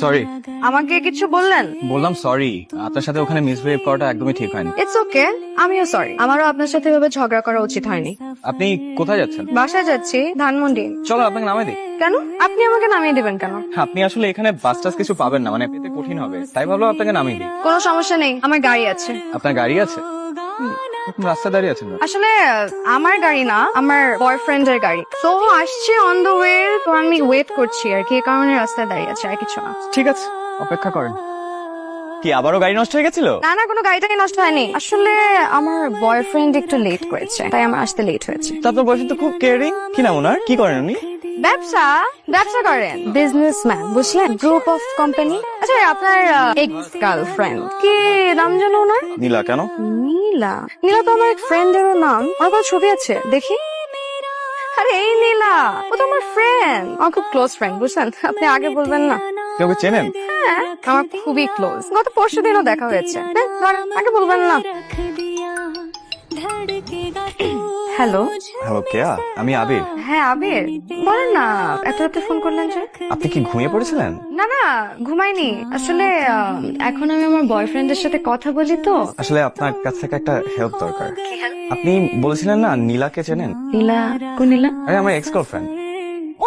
Sorry আমাকে কিছু বললেন? বললাম সরি আপনার সাথে ওখানে মিসবিহেভ করাটা একদমই ঠিক হয়নি। ইটস ওকে আমিও সরি আমারও আপনার সাথে এভাবে ঝগড়া করা উচিত হয়নি। আপনি কোথায় যাচ্ছেন? বাসায় যাচ্ছি ধানমন্ডি। চলো আপনাকে নামাই দিই। কেন? আপনি আমাকে নামিয়ে দিবেন কেন? আপনি আসলে এখানে বাস টাস কিছু পাবেন না মানে পেতে কঠিন হবে। তাই ভাবলাম আপনাকে নামিয়ে দিই। কোনো সমস্যা নেই আমার গাড়ি আছে। আপনার গাড়ি আছে? আপনি রাস্তায় দাঁড়িয়ে আছেন আসলে আমার গাড়ি না আমার বয়ফ্রেন্ডের গাড়ি। তো আসছে অন দ্য ওয়ে তো আমি ওয়েট করছি আর কি এই কারণে রাস্তায় দাঁড়িয়ে আছে আর কিছু না। ঠিক আছে অপেক্ষা করেন। কি আবারও গাড়ি নষ্ট হয়ে গেছিল? না না কোনো গাড়িটাকে নষ্ট হয়নি। আসলে আমার বয়ফ্রেন্ড একটু লেট করেছে তাই আমার আসতে লেট হয়েছে। তা আপনার বয়স তো খুব কেয়ারিং কি নাম ওনার? কি করেন উনি? ব্যবসা? ব্যবসা করেন? বিজনেসম্যান বুঝলেন? গ্রুপ অফ কোম্পানি আচ্ছা আপনার এক্স গার্লফ্রেন্ড কি নাম জানো ওনার? নীলা কেন? নীলা? নীলা তো আমার এক ফ্রেন্ডেরও নাম। আমার কোনো ছবি আছে? দেখি। আরে এই নীলা। ও তো আমার ফ্রেন্ড আমার খুব ক্লোজ ফ্রেন্ড বুঝলেন? আপনি আগে বলবেন না। কেউ চেনেন? হ্যাঁ। আমার খুবই ক্লোজ গত পরশু দিনও দেখা হয়েছে। হ্যাঁ, আগে বলবেন না। হ্যালো হ্যালো কেয়া আমি আবির। হ্যাঁ আবির। বলেন না এত রাতে ফোন করলেন যে? আপনি কি ঘুমিয়ে পড়েছিলেন? না না ঘুমাইনি। আসলে আহ, এখন আমি আমার বয়ফ্রেন্ডের সাথে কথা বলি তো। আসলে আপনার কাছ থেকে একটা হেল্প দরকার। আপনি বলেছিলেন না নীলাকে চেনেন? নীলা কোন নীলা? আরে আমার এক্স গার্লফ্রেন্ড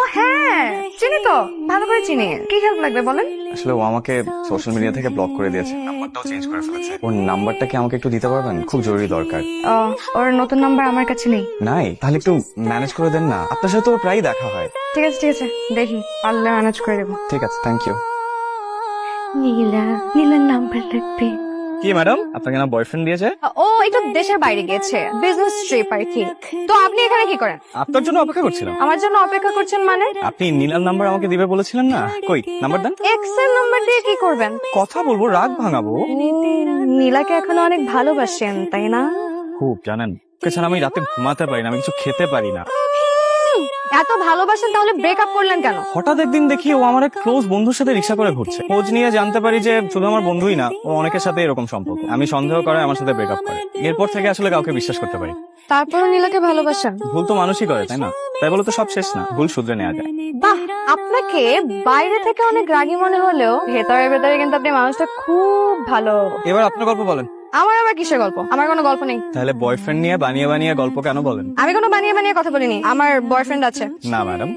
হ্যাঁ চিনি তো। ভালো করে চিনি। কি হেল্প লাগবে বলেন? আসলে ও আমাকে সোশ্যাল মিডিয়া থেকে ব্লক করে দিয়েছে। নাম্বারটাও চেঞ্জ করে ফেলেছে। ওর নাম্বারটা কি আমাকে একটু দিতে পারবেন? খুব জরুরি দরকার। ও, ওর নতুন নাম্বার আমার কাছে নেই। নাই? তাহলে একটু ম্যানেজ করে দেন না। আপনার সাথে তো ওর প্রায়ই দেখা হয়। ঠিক আছে ঠিক আছে। দেখি পারলে ম্যানেজ করে দেবো। ঠিক আছে থ্যাংক ইউ নীলা নীলার নাম্বার লাগবে। কি ম্যাডাম আপনাকে না বয়ফ্রেন্ড দিয়েছে? ও একটু দেশের বাইরে গেছে বিজনেস ট্রিপ আর কি। তো আপনি এখানে কি করেন? আপনার জন্য অপেক্ষা করছিলাম। আমার জন্য অপেক্ষা করছেন মানে? আপনি নীলার নাম্বার আমাকে দিবে বলেছিলেন না? কই নাম্বার দেন? এক্সের নাম্বার দিয়ে কি করবেন? কথা বলব রাগ ভাঙাবো। নীলাকে এখনও অনেক ভালোবাসেন তাই না? খুব জানেন। ছাড়া আমি রাতে ঘুমাতে পারি না আমি কিছু খেতে পারি না। এত ভালোবাসেন তাহলে ব্রেকআপ করলেন কেন? হঠাৎ একদিন দেখি ও আমার এক ক্লোজ বন্ধুর সাথে রিক্সা করে ঘুরছে। খোঁজ নিয়ে জানতে পারি যে শুধু আমার বন্ধুই না ও অনেকের সাথে এরকম সম্পর্ক। আমি সন্দেহ করে আমার সাথে ব্রেকআপ করে। এরপর থেকে আসলে কাউকে বিশ্বাস করতে পারি। তারপরও নীলাকে ভালোবাসেন? ভুল তো মানুষই করে তাই না? তাই বলে তো সব শেষ না ভুল শুধরে নেওয়া যায়। বাহ আপনাকে বাইরে থেকে অনেক রাগী মনে হলেও ভেতরে ভেতরে কিন্তু আপনি মানুষটা খুব ভালো। এবার আপনার গল্প বলেন। আমার আবার কিসের গল্প? আমার কোনো গল্প নেই। তাহলে বয়ফ্রেন্ড নিয়ে বানিয়ে বানিয়ে গল্প কেন বলেন? আমি কোনো বানিয়ে বানিয়ে কথা বলিনি। আমার বয়ফ্রেন্ড আছে। না ম্যাডাম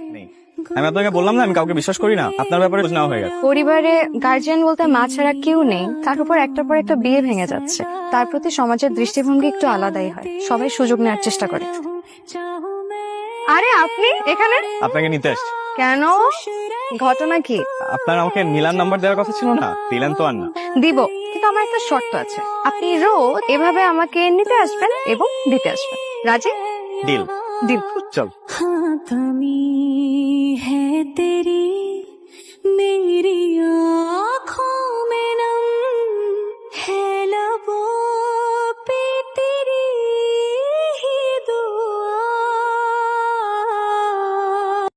আমি আপনাকে বললাম না আমি কাউকে বিশ্বাস করি না। আপনার ব্যাপারে নেওয়া হয়ে গেছে। পরিবারে গার্জিয়ান বলতে মা ছাড়া কেউ নেই। তার উপর একটার পর একটা বিয়ে ভেঙে যাচ্ছে। তার প্রতি সমাজের দৃষ্টিভঙ্গি একটু আলাদাই হয়। সবাই সুযোগ নেওয়ার চেষ্টা করে। আরে আপনি এখানে? আপনাকে নিতে আসছি কেন? ঘটনা কি? আপনার আমাকে নীলার নাম্বার দেওয়ার কথা ছিল না? দিলেন তো আর না। দিব। কিন্তু আমার একটা শর্ত আছে। আপনি রোজ এভাবে আমাকে নিতে আসবেন এবং দিতে আসবেন। রাজি? ডিল ডিল চল। তুমি হ্যাঁ তেরি